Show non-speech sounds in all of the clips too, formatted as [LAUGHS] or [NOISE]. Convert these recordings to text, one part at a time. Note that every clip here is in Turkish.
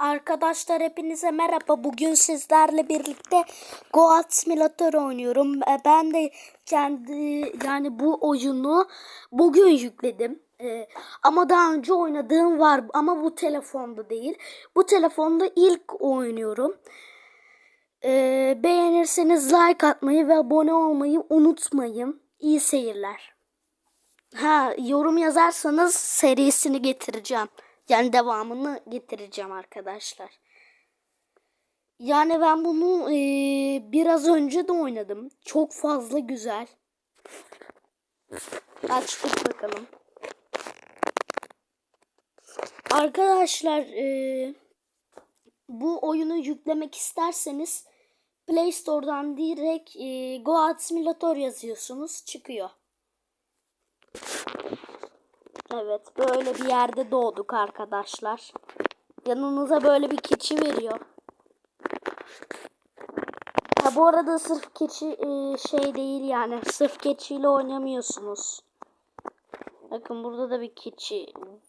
Arkadaşlar hepinize merhaba. Bugün sizlerle birlikte Goat Simulator oynuyorum. E, Ben de kendi yani bu oyunu bugün yükledim. E, Ama daha önce oynadığım var ama bu telefonda değil. Bu telefonda ilk oynuyorum. E, Beğenirseniz like atmayı ve abone olmayı unutmayın. İyi seyirler. Ha, yorum yazarsanız serisini getireceğim. Yani devamını getireceğim arkadaşlar. Yani ben bunu eee, biraz önce de oynadım. Çok fazla güzel. Açtık bakalım. Arkadaşlar eee, bu oyunu yüklemek isterseniz Play Store'dan direkt eee Goat Simulator yazıyorsunuz. Çıkıyor. Evet böyle bir yerde doğduk arkadaşlar. Yanınıza böyle bir keçi veriyor. Ha bu arada sırf keçi e, şey değil yani sırf keçiyle oynamıyorsunuz. Bakın burada da bir keçi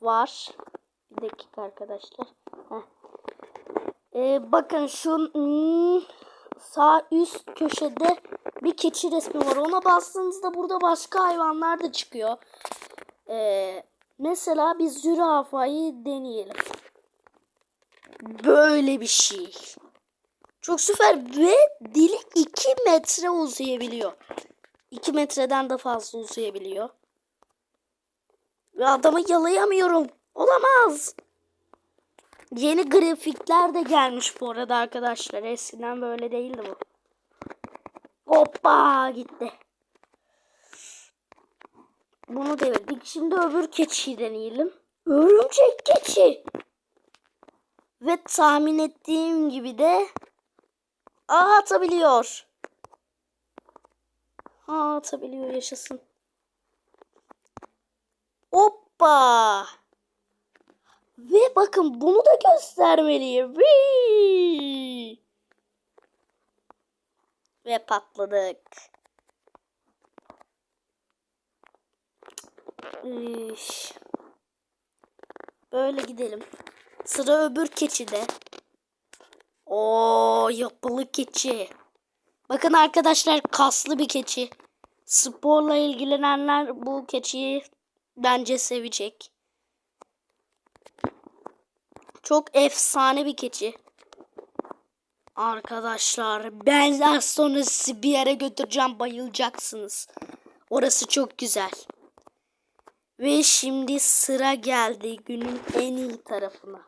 var. Bir dakika arkadaşlar. Heh. E, bakın şu hmm, sağ üst köşede bir keçi resmi var. Ona bastığınızda burada başka hayvanlar da çıkıyor. Ee, mesela bir zürafayı deneyelim. Böyle bir şey. Çok süper ve dili 2 metre uzayabiliyor. 2 metreden de fazla uzayabiliyor. Ve adamı yalayamıyorum. Olamaz. Yeni grafikler de gelmiş bu arada arkadaşlar. Eskiden böyle değildi bu. Hoppa gitti. Bunu devirdik. Şimdi öbür keçiyi deneyelim. Örümcek keçi. Ve tahmin ettiğim gibi de Aa, atabiliyor. Aa, atabiliyor yaşasın. Hoppa. Ve bakın bunu da göstermeliyim. Whee! Ve patladık. Böyle gidelim. Sıra öbür keçide. Oo yapılı keçi. Bakın arkadaşlar kaslı bir keçi. Sporla ilgilenenler bu keçiyi bence sevecek. Çok efsane bir keçi. Arkadaşlar ben az sonra sizi bir yere götüreceğim bayılacaksınız. Orası çok güzel. Ve şimdi sıra geldi günün en iyi tarafına.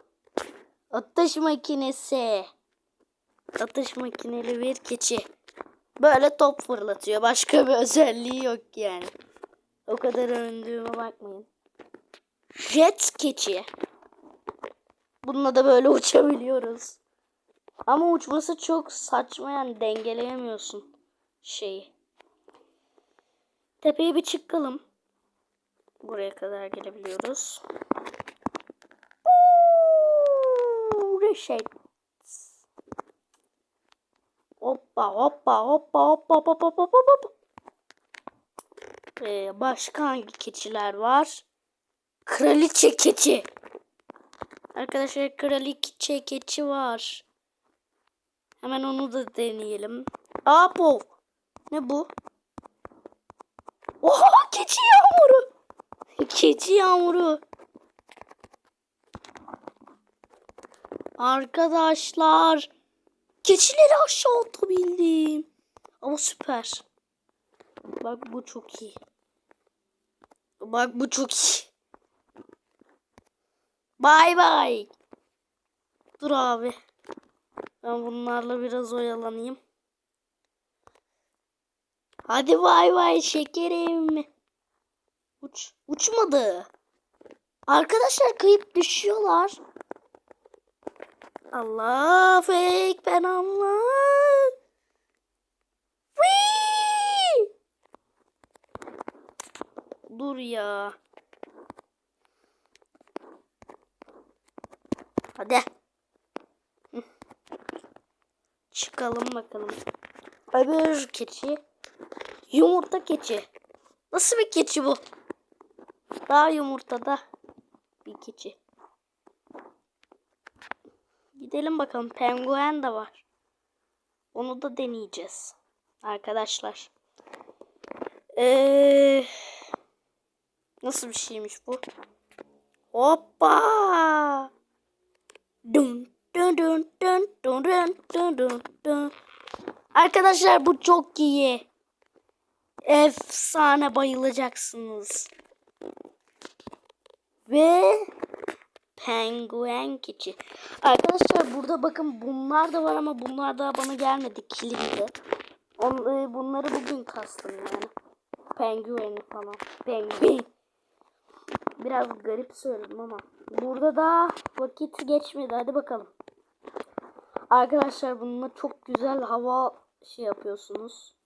Atış makinesi. Atış makineli bir keçi. Böyle top fırlatıyor. Başka bir özelliği yok yani. O kadar övündüğüme bakmayın. Jet keçi. Bununla da böyle [LAUGHS] uçabiliyoruz. Ama uçması çok saçma yani dengeleyemiyorsun şeyi. Tepeye bir çıkalım. Buraya kadar gelebiliyoruz. Reşet. Hoppa hoppa hoppa hoppa hoppa hoppa hoppa. Ee, başka hangi keçiler var? Kraliçe keçi. Arkadaşlar kraliçe keçi var. Hemen onu da deneyelim. Apo. Ne bu? Oha keçi yağmuru. Keçi yağmuru. Arkadaşlar. Keçileri aşağı atabildim. Ama süper. Bak bu çok iyi. Bak bu çok iyi. Bay bay. Dur abi. Ben bunlarla biraz oyalanayım. Hadi bay bay şekerim. Uç, uçmadı. Arkadaşlar kayıp düşüyorlar. Allah fake ben Allah. Dur ya. Hadi. Çıkalım bakalım. Öbür keçi. Yumurta keçi. Nasıl bir keçi bu? Daha yumurtada bir keçi. Gidelim bakalım. Penguen de var. Onu da deneyeceğiz. Arkadaşlar. Ee, nasıl bir şeymiş bu? Hoppa! Dun dun dun dun dun dun dun dun. Arkadaşlar bu çok iyi. Efsane bayılacaksınız. Ve penguen keçi. Arkadaşlar burada bakın bunlar da var ama bunlar daha bana gelmedi kilidi. On, e, bunları bugün kastım yani. Pengueni falan. Penguin. Biraz garip söyledim ama. Burada da vakit geçmedi. Hadi bakalım. Arkadaşlar bununla çok güzel hava şey yapıyorsunuz.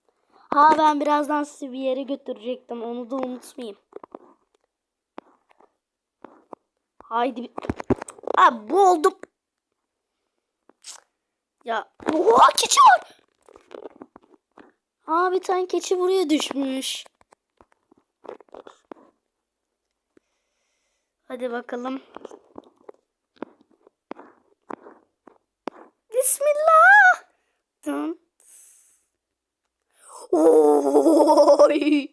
Ha ben birazdan sizi bir yere götürecektim. Onu da unutmayayım. Haydi. Aa boğuldum. Ya. Oha keçi var. Aa bir tane keçi buraya düşmüş. Hadi bakalım. Bismillah. Dın. Oy.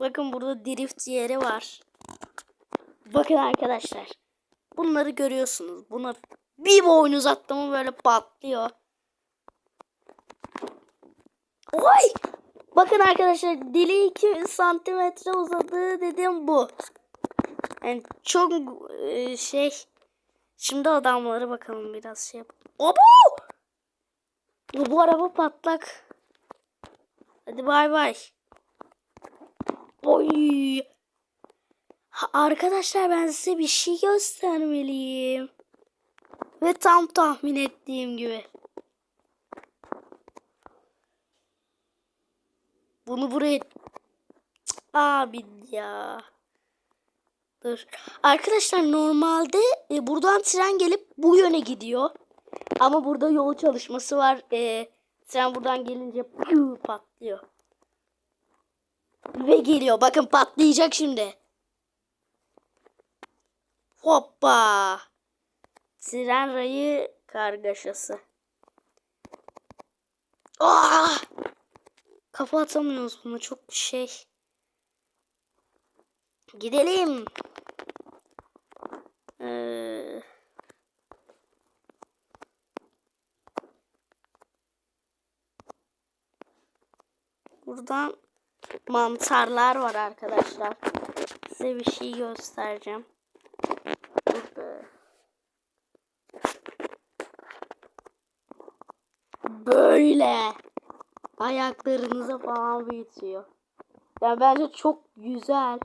Bakın burada drift yeri var. Bakın arkadaşlar. Bunları görüyorsunuz. Buna bir boynuz attım böyle patlıyor. Oy! Bakın arkadaşlar dili 2 santimetre uzadı dedim bu. Yani çok e, şey. Şimdi adamlara bakalım biraz şey yap. Bu, bu araba patlak. Hadi bay bay. Oy! Ha, arkadaşlar ben size bir şey göstermeliyim. Ve tam tahmin ettiğim gibi. Bunu buraya... Abi ya. Dur. Arkadaşlar normalde e, buradan tren gelip bu yöne gidiyor. Ama burada yol çalışması var. E, tren buradan gelince patlıyor. Ve geliyor. Bakın patlayacak şimdi. Hoppa. Tren rayı kargaşası. Ah! Kafa atamıyoruz buna çok şey. Gidelim. Ee, buradan mantarlar var arkadaşlar. Size bir şey göstereceğim. Böyle ayaklarınıza falan büyütüyor. Yani bence çok güzel.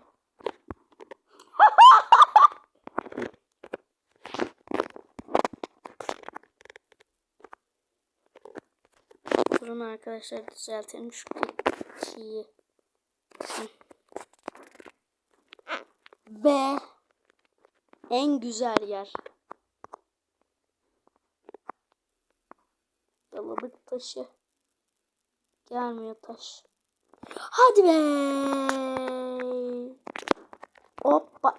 [LAUGHS] Durun arkadaşlar düzeltelim şu şeyi. Hı. Ve en güzel yer. Dalalık taşı. Gelmiyor taş. Hadi be. Hoppa.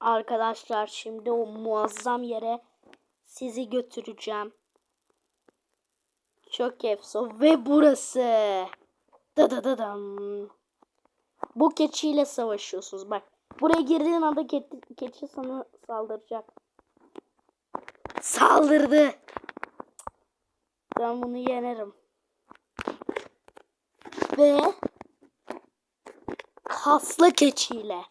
Arkadaşlar şimdi o muazzam yere sizi götüreceğim. Çok efso ve burası. Da da da dam. Bu keçiyle savaşıyorsunuz. Bak buraya girdiğin anda keçi, keçi sana saldıracak. Saldırdı. Ben bunu yenerim. Ve kaslı keçiyle.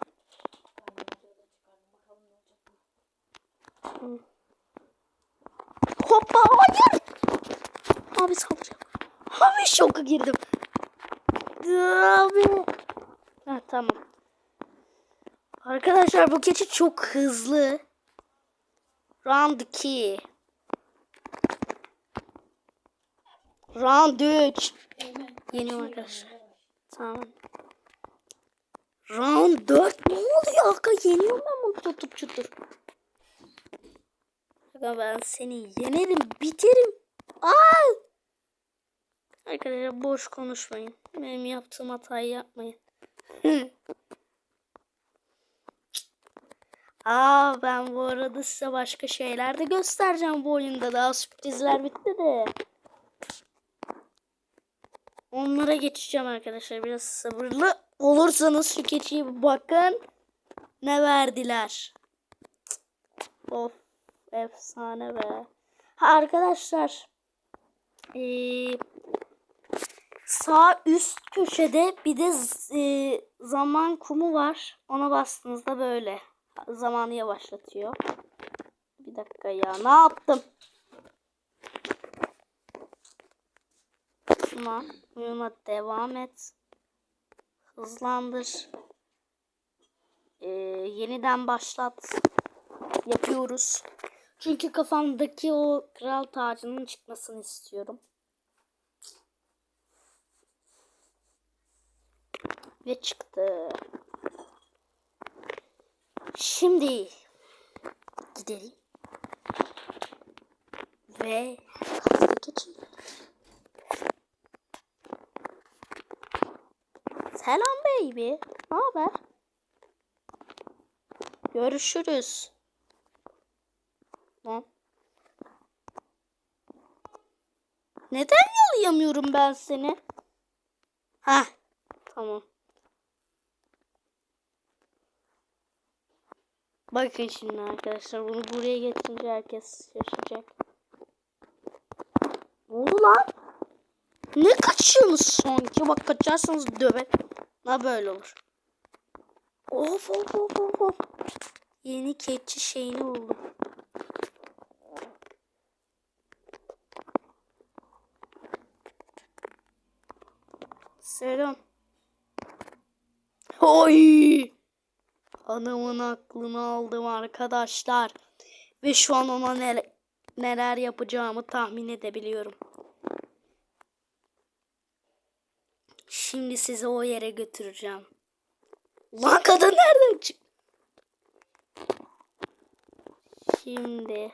Hoppa hayır. Abi saldıracak. Abi şoka girdim. Abi. Ha, tamam. Arkadaşlar bu keçi çok hızlı. Round 2. Round 3. Yeniyorum arkadaşlar. Tamam. Round 4 ne oluyor? Aga yeniyorum ben bunu tutup tutur. Aga ben seni yenerim, biterim. Aa! Arkadaşlar boş konuşmayın. Benim yaptığım hatayı yapmayın. [LAUGHS] Aa ben bu arada size başka şeyler de göstereceğim bu oyunda. Daha sürprizler bitti de. Onlara geçeceğim arkadaşlar. Biraz sabırlı olursanız şu keçiye bir bakın. Ne verdiler. Of efsane be. Ha arkadaşlar. Ee, sağ üst köşede bir de e, zaman kumu var. Ona bastığınızda böyle zamanı yavaşlatıyor. Bir dakika ya ne yaptım? Şuna uyuma devam et. Hızlandır. Ee, yeniden başlat. Yapıyoruz. Çünkü kafamdaki o kral tacının çıkmasını istiyorum. Ve çıktı. Şimdi gidelim. Ve hızlı geçelim. Selam baby. Ne haber? Görüşürüz. Lan. Neden yalayamıyorum ben seni? Ha, tamam. Bakın şimdi arkadaşlar bunu buraya getirince herkes şaşacak. Ne oldu lan? Ne kaçıyorsunuz sanki? Bak kaçarsanız döver. Ne böyle olur. Of of of of of. Yeni keçi şeyini buldum. Selam. Oy! Adamın aklını aldım arkadaşlar. Ve şu an ona neler, neler yapacağımı tahmin edebiliyorum. Şimdi sizi o yere götüreceğim. Lan kadın nereden çıktı? Şimdi.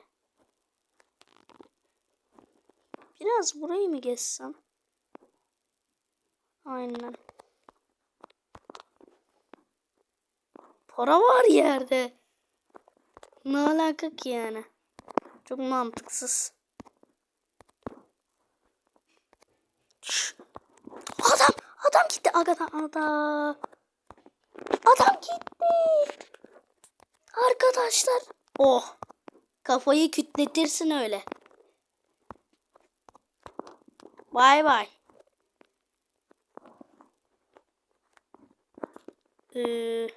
Biraz burayı mı geçsem? Aynen. Para var yerde. Ne alaka ki yani? Çok mantıksız. Adam, adam gitti. Adam. Adam gitti. Arkadaşlar. Oh. Kafayı kütletirsin öyle. Bay bay. Ee,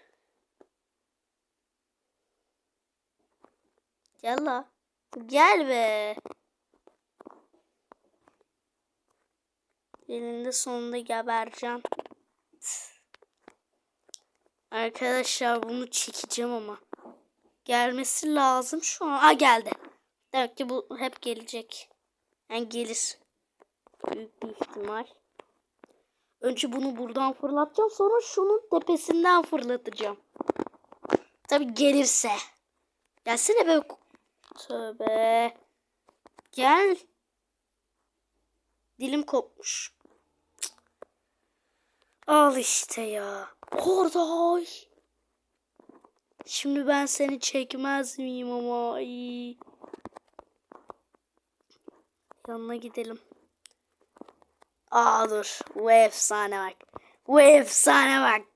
gel la. Gel be. Elinde sonunda gebereceğim. Arkadaşlar bunu çekeceğim ama. Gelmesi lazım şu an. Aa geldi. Demek ki bu hep gelecek. Yani gelir. Büyük bir ihtimal. Önce bunu buradan fırlatacağım. Sonra şunun tepesinden fırlatacağım. Tabi gelirse. Gelsene be. Tövbe. Gel. Dilim kopmuş. Al işte ya. Ay. Şimdi ben seni çekmez miyim ama. Ay. Yanına gidelim. Aa dur. Bu efsane bak. Bu efsane bak.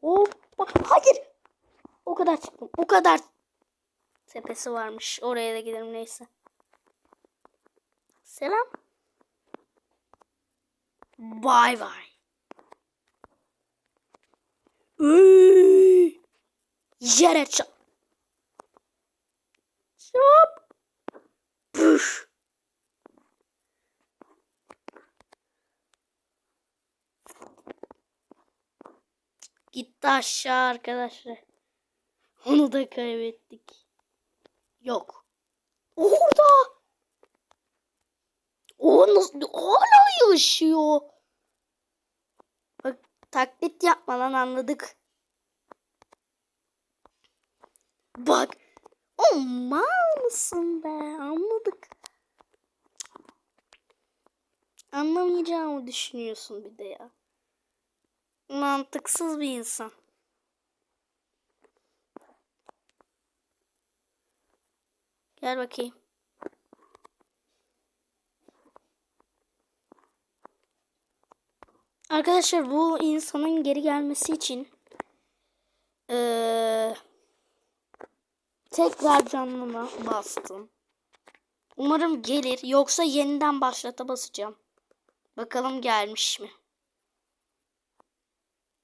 Hoppa. Hayır. O kadar çıktım. O kadar. Tepesi varmış. Oraya da gidelim neyse. Selam. Bay bay. Yere çak. Hop. Püf. Gitti aşağı arkadaşlar. Onu da kaybettik. Yok. Orada. O nasıl hala yaşıyor. Bak taklit yapmadan anladık. Bak. O mal mısın be? Anladık. Anlamayacağımı düşünüyorsun bir de ya. Mantıksız bir insan. Gel bakayım. Arkadaşlar bu insanın geri gelmesi için eee, tekrar canlıma bastım. Umarım gelir. Yoksa yeniden başlata basacağım. Bakalım gelmiş mi?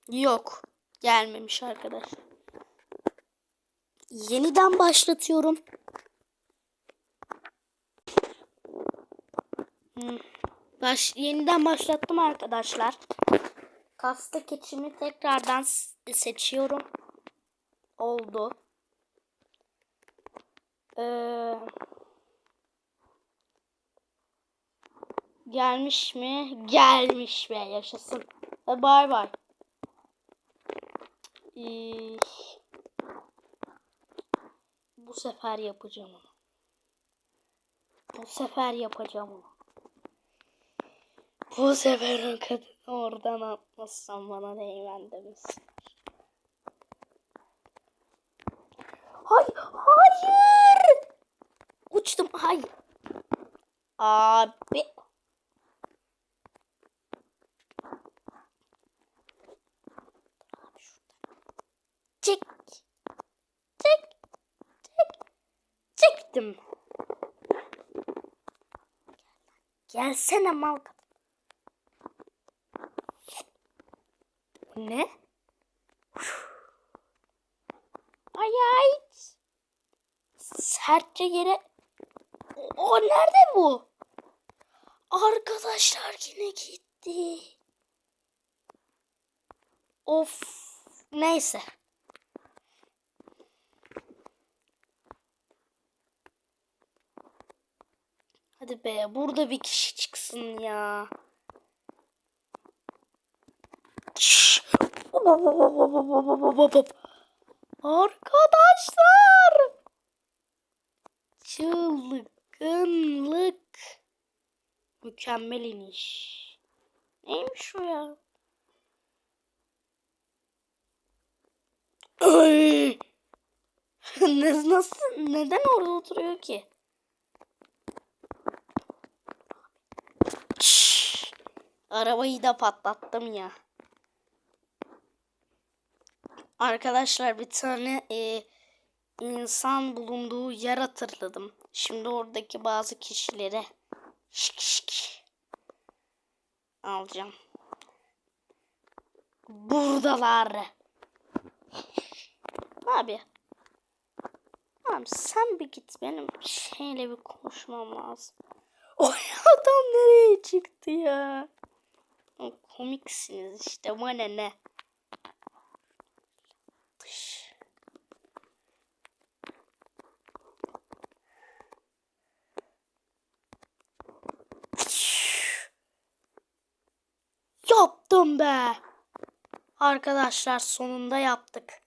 Yok. Gelmemiş arkadaşlar. Yeniden başlatıyorum. Hmm. Baş, yeniden başlattım arkadaşlar. Kasta keçimi tekrardan seçiyorum. Oldu. Ee, gelmiş mi? Gelmiş be yaşasın. Bay bay. Ee, bu sefer yapacağım onu. Bu sefer yapacağım onu. Bu sefer o kadın oradan atmazsam bana değmen demesin. Hayır, hayır. Uçtum, hayır. Abi. Çektim. Gelsene mal ne? Ay ay. Sertçe yere. O nerede bu? Arkadaşlar yine gitti. Of. Neyse. Hadi be burada bir kişi çıksın ya. Arkadaşlar. Çılgınlık. Mükemmel iniş. Neymiş o ya? Ay! [LAUGHS] nasıl, neden orada oturuyor ki? Arabayı da patlattım ya. Arkadaşlar bir tane e, insan bulunduğu yer hatırladım. Şimdi oradaki bazı kişilere şık şık alacağım. Buradalar. Abi. Abi sen bir git benim şeyle bir konuşmam lazım. [LAUGHS] O adam nereye çıktı ya? Komiksiniz işte bana ne? Yaptım be. Arkadaşlar sonunda yaptık.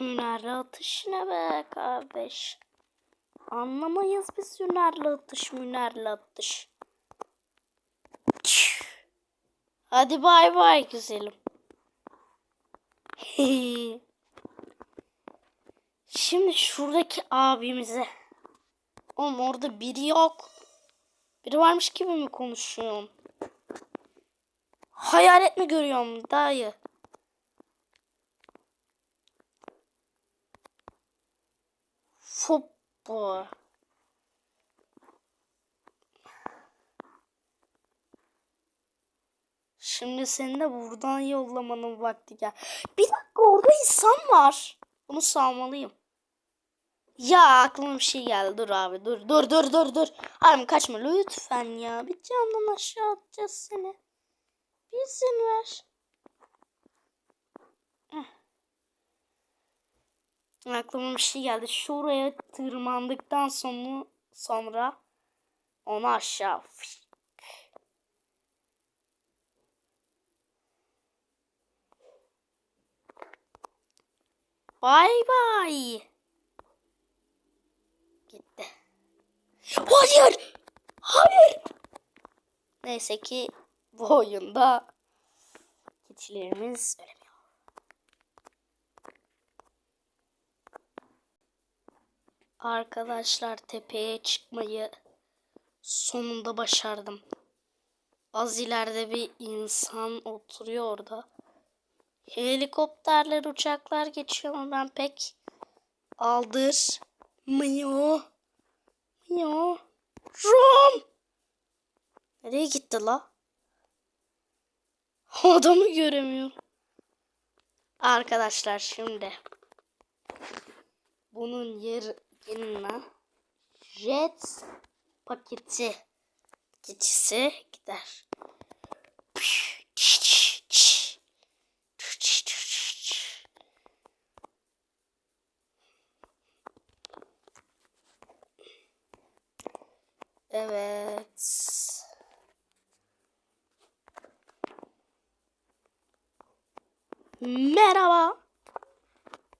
Hünerli atış ne be kardeş. Anlamayız biz hünerli atış hünerli atış. Hadi bay bay güzelim. [LAUGHS] Şimdi şuradaki abimize. Oğlum orada biri yok. Biri varmış gibi mi konuşuyorsun? Hayalet mi görüyorum dayı? Futbol. Şimdi seni de buradan yollamanın vakti gel. Bir dakika orada insan var. Bunu salmalıyım. Ya aklıma bir şey geldi. Dur abi dur dur dur dur dur. Harbi kaçma lütfen ya. Bir camdan aşağı atacağız seni. Bir izin ver. Aklıma bir şey geldi. Şuraya tırmandıktan sonra sonra onu aşağı. Bay bay. Gitti. Hayır. Hayır. Neyse ki bu oyunda keçilerimiz ölemiyor. Arkadaşlar tepeye çıkmayı sonunda başardım. Az ileride bir insan oturuyor orada. Helikopterler, uçaklar geçiyor ama ben pek aldırmıyor. Mıyor. Rom. Nereye gitti la? [LAUGHS] Adamı göremiyorum. Arkadaşlar şimdi bunun yerine jet paketi geçisi gider. Evet. Merhaba.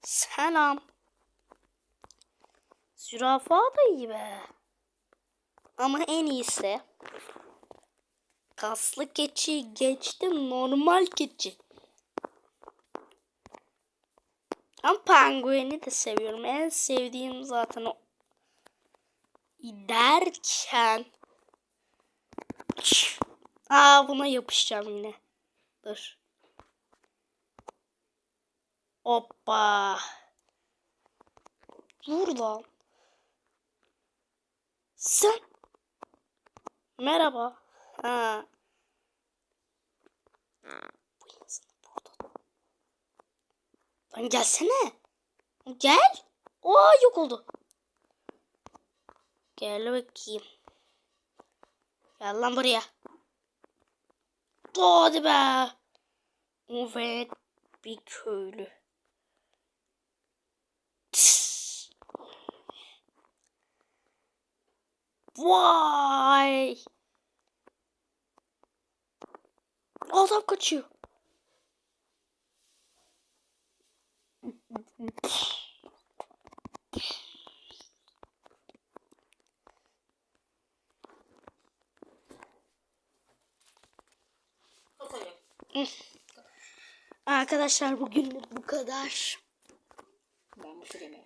Selam. Zürafa da iyi be. Ama en iyisi kaslı keçi geçtim normal keçi. Ama pengueni de seviyorum. En sevdiğim zaten o. Derken Aa buna yapışacağım yine. Dur. Hoppa. Dur lan. Sen. Merhaba. Ha. Bu insan burada. Lan gelsene. Gel. Aa yok oldu. Gel bakayım. Gel lan buraya. Hadi be. Evet. Bir köylü. Vay. Adam kaçıyor. Arkadaşlar bugün bu kadar. Ben bu süremi